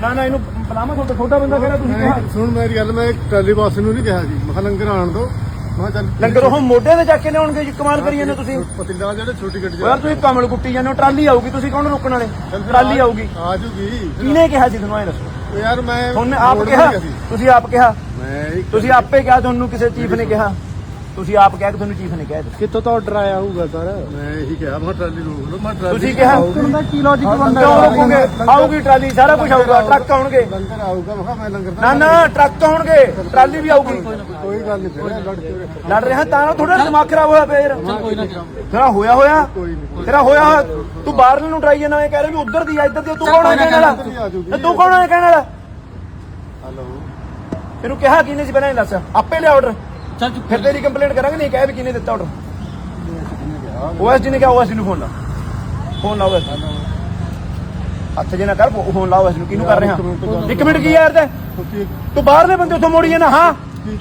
ਨਾ ਨਾ ਇਹਨੂੰ ਬਲਾਮਾ ਤੁਹਾਡਾ ਛੋਟਾ ਬੰਦਾ ਕਿਹੜਾ ਤੁਸੀਂ ਕਿਹਾ? ਮੈਂ ਸੁਣ ਮੇਰੀ ਗੱਲ ਮੈਂ ਟਰਾਲੀ ਬਾਸ ਨੂੰ ਨਹੀਂ ਕਿਹਾ ਜੀ। ਮੈਂ ਕਿਹਾ ਲੰਗਰ ਆਣ ਦੋ ਮੈਂ ਕਿਹਾ ਚੱਲ ਲੰਗਰ ਉਹ ਮੋਢੇ ਤੇ ਜਾ ਕੇ ਲਿਆਉਣਗੇ ਜੀ ਕਮਾਲ ਕਰੀ ਜਾਂਦੇ ਤੁਸੀਂ। ਪਤਿੰਦਾ ਜਿਹੜੇ ਛੋਟੀ ਗੱਡੀ ਯਾਰ ਤੁਸੀਂ ਕਮਲ ਕੁੱਟੀ ਜਾਂਦੇ ਹੋ ਟਰਾਲੀ ਆਊਗੀ ਤੁਸੀਂ ਕੌਣ ਰੋਕਣ ਵਾਲੇ? ਟਰਾਲੀ ਆਊਗੀ। ਆ ਜੂਗੀ। ਕਿਹਨੇ ਕਿਹਾ ਸੀ ਤੁਹਾਨੂੰ ਇਹ ਦੱਸੋ? ਯਾਰ ਮੈਂ ਤੁਹਾਨੂੰ ਆਪ ਰੋਡ ਕਿਹਾ? ਨਹੀਂ ਸੀ। ਤੁਸੀਂ ਆਪ ਕਿਹਾ? ਮੈਂ ਇੱਕ ਤੁਸੀਂ ਆਪੇ ਕਿਹਾ ਤੁਹਾਨੂੰ ਕਿਸੇ ਚੀਫ ਨੇ ਕਿਹਾ? ਤੁਸੀਂ ਆਪ ਕਿਹਾ ਕਿ ਤੁਹਾਨੂੰ ਚੀਫ ਨੇ ਕਿਹਾ ਇਹ। ਕਿੱਥੋਂ ਤੋਂ ਆਰਡਰ ਆਇਆ ਹੋਊਗਾ ਸਰ? ਮੈਂ ਇਹੀ ਕਿਹਾ ਮੈਂ ਕਿਹਾ ਟਰਾਲੀ ਰੋਕ ਲਓ ਮੈਂ ਟਰਾਲੀ ਤੁਸੀਂ ਕਿਹਾ ਦਾ ਕੀ ਲੌਜੀਕ ਬਣਦਾ ਕਿਉਂ ਰੋਕੋਗੇ? ਆਊਗੀ ਟਰਾਲੀ ਸਾਰਾ ਕੁਝ ਆਊਗਾ ਟਰੱਕ ਆਉਣਗੇ। ਲੰਗਰ ਆਊਗਾ ਮੈਂ ਕਿਹਾ ਮੈਂ ਲੰਗਰ ਨਾ ਨਾ ਟਰੱਕ ਆਉਣਗੇ ਟਰਾਲੀ ਵੀ ਆਊਗੀ। ਕੋਈ ਗੱਲ ਨਹੀਂ ਫਿਰ ਲੜ ਕੇ ਰੱਖੋ। ਲੜ ਰਿਹਾ ਤਾਂ ਥੋੜਾ ਦਿਮਾਗ ਖਰਾਬ ਹੋਇਆ ਫੇਰ ਤੇਰਾ ਹੋਇਆ ਹੋਇਆ? ਕੋਈ ਨਹੀਂ ਤੇਰਾ ਹੋਇਆ ਹੋਇਆ। ਤੂੰ ਬਾਹਰ ਨੂੰ ਟਰਾਈ ਜਾਂਦਾ ਇਹ ਕਹਿ ਰਿਹਾ ਵੀ ਉਧਰ ਦੀ ਆ ਇੱਧਰ ਦੀ ਆ, ਤੂੰ ਕੌਣ ਹੈ ਕਹਿਣ ਵਾਲਾ? ਤੇ ਤੂੰ ਕੌਣ ਹੈ ਕਹਿਣ ਵਾਲਾ? ਹਲੋ। ਤੈਨੂੰ ਕਿਹਾ ਕਿਹਨੇ ਸੀ ਪਹਿਲਾਂ ਇਹ ਦੱਸ। ਆਪੇ ਲਿਆ ਆਰਡਰ ਚੱਲ ਫਿਰ ਤੇਰੀ ਕੰਪਲੇਂਟ ਕਰਾਂਗੇ ਨਹੀਂ ਕਹਿ ਵੀ ਕਿਹਨੇ ਦਿੱਤਾ ਆਰਡਰ ਓਐਸਡੀ ਨੇ ਕਿਹਾ ਓਐਸਡੀ ਨੂੰ ਫੋਨ ਲਾ। ਫੋਨ ਲਾ ਓਐਸਡੀ ਹੱਥ ਜੇ ਨਾ ਕਰ ਫੋਨ ਲਾ ਓਐਸਡੀ ਨੂੰ। ਕਿਹਨੂੰ ਕਰ ਰਿਹਾ? ਇੱਕ ਮਿੰਟ ਕੀ ਯਾਰ ਤੇ? ਤੁਸੀਂ ਤੂੰ ਬਾਹਰਲੇ ਬੰਦੇ ਉੱਥੋਂ ਮੋੜੀ ਜਾਣਾ ਹਾਂ?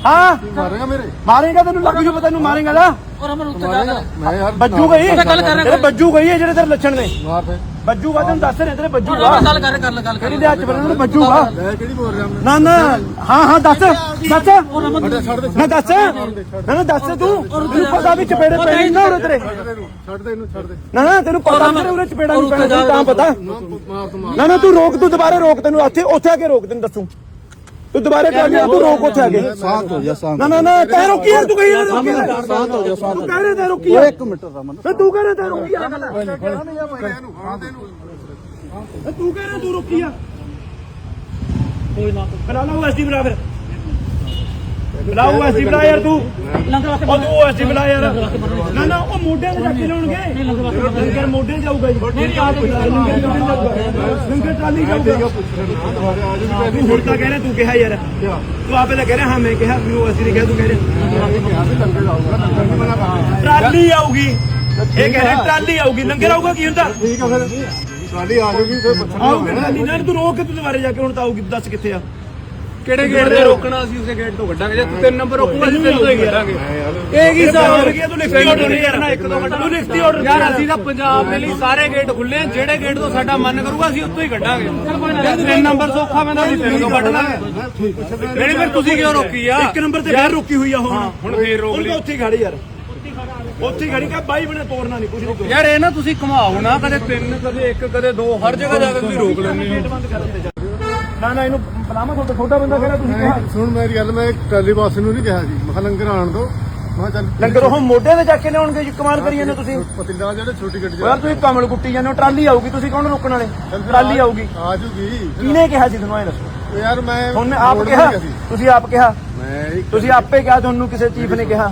ਹਾਂ? ਮਾਰੇਗਾ ਮੇਰੇ? ਮਾਰੇਗਾ ਤੈਨੂੰ ਲੱਗ ਜੂ ਪਤਾ ਤੈਨੂੰ ਮਾਰੇਗਾ ਨਾ ਮਾਰੇਗਾ। ਮੈਂ ਯਾਰ ਬੱਜੂ ਗਈ? ਤੇਰੇ ਬੱਜੂ ਗਈ ਹੈ ਜਿਹੜੇ ਤੇਰੇ ਲੱਛਣ ਨੇ। ਮਾਰ ਫੇ ਬੱਜੂਗਾ ਤੈਨੂੰ ਦੱਸ ਰਿਹਾ ਤੇਰੇ ਬੱਜੂਗਾ ਗੱਲ ਕਰ ਗੱਲ ਗੱਲ ਕਿਹੜੀ ਦੇ ਹੱਥ ਬੰਨਣ ਨੂੰ ਬੱਜੂਗਾ ਕਿਹੜੀ ਬੋਲ ਰਿਹਾ ਨਾ ਨਾ ਹਾਂ ਹਾਂ ਦੱਸ ਦੱਸ। ਨਾ ਦੱਸ ਨਾ ਨਾ ਦੱਸ ਤੂੰ। ਤੈਨੂੰ ਪਤਾ ਵੀ ਚਪੇੜੇ ਪੈਣੀ ਨਾ ਉਰੇ ਤੇਰੇ। ਛੱਡ ਦੇ ਇਹਨੂੰ ਛੱਡ ਦੇ ਨਾ ਨਾ ਤੈਨੂੰ ਪਤਾ ਤੇਰੇ ਉਰੇ ਚਪੇੜਾ ਨਹੀਂ ਪੈਣਾ ਤਾਂ ਪਤਾ। ਮਾਰ ਮਾਰ ਨਾ ਨਾ ਤੂੰ ਰੋਕ ਤੂੰ ਦੁਬਾਰੇ ਰੋਕ ਤੈਨੂੰ ਉੱਥੇ ਉੱਥੇ ਆ ਕੇ ਰੋਕ ਤੈਨੂੰ ਦੱਸੂ। ਤੂੰ ਦੁਬਾਰੇ ਕਰ ਲਿਆ ਤੂੰ ਰੋਕ ਉੱਥੇ ਆ ਕੇ। ਸ਼ਾਂਤ ਹੋ ਜਾ ਸ਼ਾਂਤ ਨਾ ਨਾ ਨਾ ਤੈ ਰੋਕੀ ਯਾਰ ਤੂੰ ਕਹੀ ਯਾਰ ਰੋਕੀ। ਸ਼ਾਂਤ ਹੋ ਜਾ ਸ਼ਾਂਤ ਤੂੰ ਕਹਿ ਰਿਹਾ ਤੈ ਰੋਕੀ ਯਾਰ ਇੱਕ ਮਿੰਟ ਰਮਨ। ਫਿਰ ਤੂੰ ਕਹਿ ਰਿਹਾ ਤੈ ਰੋਕੀ ਯਾਰ ਇਹਨੂੰ ਹਾਂ ਦੇ ਇਹਨੂੰ ਇਹ ਤੂੰ ਕਹਿ ਰਿਹਾ ਤੂੰ ਰੋਕੀ ਆ। ਕੋਈ ਨਾ। ਬਣਾ ਲਾ ਉਹ ਐਸਡੀ ਬਣਾ ਫਿਰ। ਬਣਾ ਉਹ ਐਸਡੀ ਬਣਾ ਯਾਰ ਤੂੰ। ਉਹ ਤੂੰ ਐਸਡੀ ਬਣਾ ਯਾਰ। ਨਾ ਨਾ ਉਹ ਮੋਢਿਆਂ ਤੇ ਚੱਕ ਕੇ ਲਿਆਉਣਗੇ ਲੰਗਰ ਮੋਢੇ ਜਾਊਗਾ ਜੀ। ਲੰਗਰ ਟਰਾਲੀ ਜਾਊਗਾ। ਤੂੰ ਹੁਣ ਤਾਂ ਕਹਿ ਰਿਹਾ ਤੂੰ ਕਿਹਾ ਯਾਰ। ਤੂੰ ਆਪੇ ਤਾਂ ਕਹਿ ਰਿਹਾ ਹਾਂ ਮੈਂ ਕਿਹਾ ਮੈਨੂੰ ਐਸਡੀ ਨੇ ਕਿਹਾ ਤੂੰ ਕਹਿ ਰਿਹਾ। ਲੰਗਰ ਆਊਗਾ ਲੰਗਰ ਨਹੀਂ ਮਨਾ ਕਰ ਟਰਾਲੀ ਆਊਗੀ। ਇਹ ਕਹਿ ਰਿਹਾ ਟਰਾਲੀ ਆਊਗੀ। ਲੰਗਰ ਆਊਗਾ ਕੀ ਹੁੰਦਾ? ਠੀਕ ਆ ਫਿਰ। ਟਰਾਲੀ ਆ ਜੂਗੀ ਫਿਰ ਪੁੱਛਣਾ ਆਊਗੀ ਟਰਾਲੀ ਨਾਲ ਤੂੰ ਰੋਕ ਕੇ ਤੂੰ ਦੁਬਾਰੇ ਜਾ ਕੇ ਹੁਣ ਤਾਂ ਆਊਗੀ ਦੱਸ ਕਿੱਥੇ ਆ? ਕਿਹੜੇ ਗੇਟ ਤੇ ਰੋਕਣਾ ਅਸੀਂ ਉਸੇ ਗੇਟ ਤੋਂ ਕੱਢਾਂਗੇ ਜੇ ਤੂੰ ਤਿੰਨ ਨੰਬਰ ਰੋਕੂਗਾ ਅਸੀਂ ਤਿੰਨ ਤੋਂ ਹੀ ਕੱਢਾਂਗੇ ਇਹ ਕੀ ਹਿਸਾਬ ਹੋ? ਗਿਆ ਤੂੰ ਆਰਡਰ ਨਹੀਂ ਕਰਨਾ ਇੱਕ ਦੋ ਮਿੰਟ ਤੂੰ ਲਿਖਤੀ ਆਰਡਰ ਯਾਰ ਅਸੀਂ ਤਾਂ ਪੰਜਾਬ ਦੇ ਲਈ ਸਾਰੇ ਗੇਟ ਖੁੱਲੇ ਆ ਜਿਹੜੇ ਗੇਟ ਤੋਂ ਸਾਡਾ ਮਨ ਕਰੂਗਾ ਅਸੀਂ ਉੱਥੋਂ ਹੀ ਕੱਢਾਂਗੇ। ਜੇ ਤਿੰਨ ਨੰਬਰ ਸੌਖਾ ਪੈਂਦਾ ਅਸੀਂ ਤਿੰਨ ਤੋਂ ਕੱਢ ਲਾਂਗੇ। ਫਿਰ ਤੁਸੀਂ ਕਿਉਂ ਰੋਕੀ ਆ? ਇੱਕ ਨੰਬਰ ਤੇ ਫੇਰ ਰੁਕੀ ਹੋਈ ਆ ਹੁਣ। ਹੁਣ ਫੇਰ ਰੋਕ ਲਈ ਤਾਂ ਉੱਥੇ ਖੜੀ ਯਾਰ। ਉੱਥੇ ਖੜੀ ਕਾ ਬਾਈ ਬਣੇ ਤੋੜਨਾ ਨਹੀਂ ਕੁਝ ਨਹੀਂ ਯਾਰ ਇਹ ਨਾ ਤੁਸੀਂ ਘੁਮਾਓ ਨਾ ਕਦੇ ਤਿੰਨ ਕਦੇ ਇੱਕ ਕਦੇ ਦੋ ਹਰ ਜਗ੍ਹਾ ਜਾ ਕੇ ਤੁਸੀਂ ਰੋਕ ਲੈਂਦੇ ਹੋ। ਬੰਦ ਕਰਨ ਤੇ ਜਾ ਨਾ ਨਾ ਇਹਨੂੰ ਬਲਾਮਾ ਤੁਹਾਡਾ ਛੋਟਾ ਬੰਦਾ ਕਿਹੜਾ ਤੁਸੀਂ ਕਿਹਾ? ਮੈਂ ਸੁਣ ਮੇਰੀ ਗੱਲ ਮੈਂ ਟਰਾਲੀ ਬਾਸ ਨੂੰ ਨਹੀਂ ਕਿਹਾ ਜੀ। ਮੈਂ ਕਿਹਾ ਲੰਗਰ ਆਣ ਦੋ ਮੈਂ ਕਿਹਾ ਚੱਲ ਲੰਗਰ ਉਹ ਮੋਢੇ ਤੇ ਜਾ ਕੇ ਲਿਆਉਣਗੇ ਜੀ ਕਮਾਲ ਕਰੀ ਜਾਂਦੇ ਤੁਸੀਂ। ਪਤਿੰਦਾ ਜਿਹੜੇ ਛੋਟੀ ਗੱਡੀ ਯਾਰ ਤੁਸੀਂ ਕਮਲ ਕੁੱਟੀ ਜਾਂਦੇ ਹੋ ਟਰਾਲੀ ਆਊਗੀ ਤੁਸੀਂ ਕੌਣ ਰੋਕਣ ਵਾਲੇ? ਟਰਾਲੀ ਆਊਗੀ। ਆ ਜੂਗੀ। ਕਿਹਨੇ ਕਿਹਾ ਸੀ ਤੁਹਾਨੂੰ ਇਹ ਦੱਸੋ? ਯਾਰ ਮੈਂ ਤੁਹਾਨੂੰ ਆਪ ਰੋਡ ਕਿਹਾ? ਨਹੀਂ ਸੀ। ਤੁਸੀਂ ਆਪ ਕਿਹਾ? ਮੈਂ ਇੱਕ ਤੁਸੀਂ ਆਪੇ ਕਿਹਾ ਤੁਹਾਨੂੰ ਕਿਸੇ ਚੀਫ ਨੇ ਕਿਹਾ।